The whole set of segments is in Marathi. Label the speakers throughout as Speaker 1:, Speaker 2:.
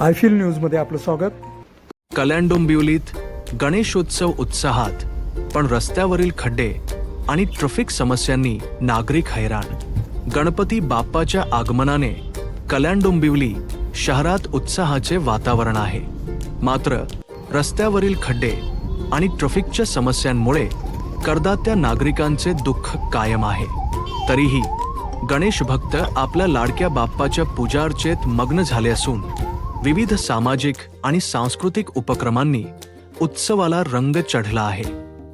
Speaker 1: आयफिल न्यूजमध्ये आपलं स्वागत.
Speaker 2: कल्याण डोंबिवलीत गणेशोत्सव उत्साहात पण रस्त्यावरील खड्डे आणि ट्रफिक समस्यांनी नागरिक हैराण. गणपती बाप्पाच्या आगमनाने कल्याण डोंबिवली शहरात उत्साहाचे वातावरण आहे. मात्र रस्त्यावरील खड्डे आणि ट्रफिकच्या समस्यांमुळे करदात्या नागरिकांचे दुःख कायम आहे. तरीही गणेश भक्त आपल्या लाडक्या बाप्पाच्या पूजार्चेत मग्न झाले असून विविध सामाजिक आणि सांस्कृतिक उपक्रमांनी उत्सवाला रंग चढला आहे.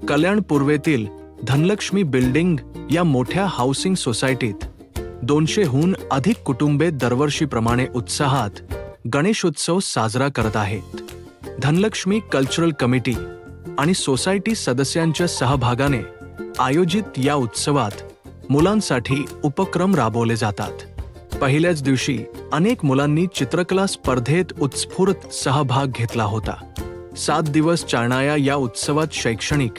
Speaker 2: कल्याण पूर्वेतील धनलक्ष्मी बिल्डिंग या मोठ्या हाऊसिंग सोसायटीत दोनशेहून अधिक कुटुंबे दरवर्षीप्रमाणे उत्साहात गणेशोत्सव साजरा करत आहेत. धनलक्ष्मी कल्चरल कमिटी आणि सोसायटी सदस्यांच्या सहभागाने आयोजित या उत्सवात मुलांसाठी उपक्रम राबवले जातात. पहिल्याच दिवशी अनेक मुलांनी चित्रकला स्पर्धेत उत्स्फूर्त सहभाग घेतला होता. सात दिवस चालणाऱ्या या उत्सवात शैक्षणिक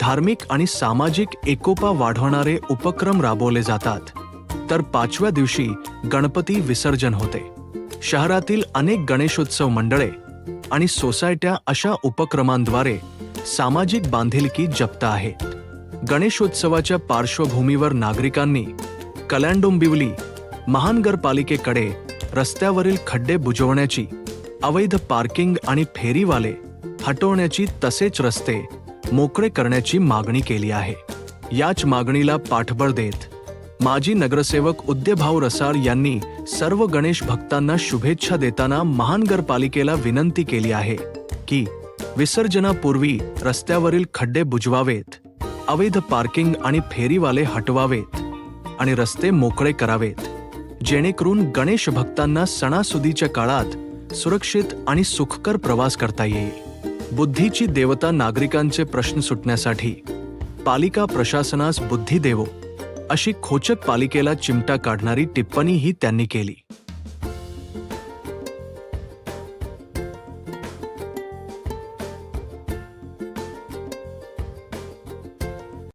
Speaker 2: धार्मिक आणि सामाजिक एकोपा वाढवणारे उपक्रम राबवले जातात. तर पाचव्या दिवशी गणपती विसर्जन होते. शहरातील अनेक गणेशोत्सव मंडळे आणि सोसायट्या अशा उपक्रमांद्वारे सामाजिक बांधिलकी जप्त आहेत. गणेशोत्सवाच्या पार्श्वभूमीवर नागरिकांनी कल्याण डोंबिवली महानगरपालिकेकडे रस्त्यावरील खड्डे बुजवण्याची अवैध पार्किंग आणि फेरीवाले हटवण्याची तसेच रस्ते मोकळे करण्याची मागणी केली आहे. याच मागणीला पाठबळ देत माजी नगरसेवक उद्यभाऊ रसाळ यांनी सर्व गणेश भक्तांना शुभेच्छा देताना महानगरपालिकेला विनंती केली आहे की विसर्जनापूर्वी रस्त्यावरील खड्डे बुजवावेत अवैध पार्किंग आणि फेरीवाले हटवावेत आणि रस्ते मोकळे करावेत. जेणेकरून गणेश भक्तांना सणासुदीच्या काळात सुरक्षित आणि सुखकर प्रवास करता येईल. बुद्धीची देवता नागरिकांचे प्रश्न सुटण्यासाठी पालिका प्रशासनास बुद्धी देवो अशी खोचक पालिकेला चिमटा काढणारी टिप्पणीही त्यांनी केली.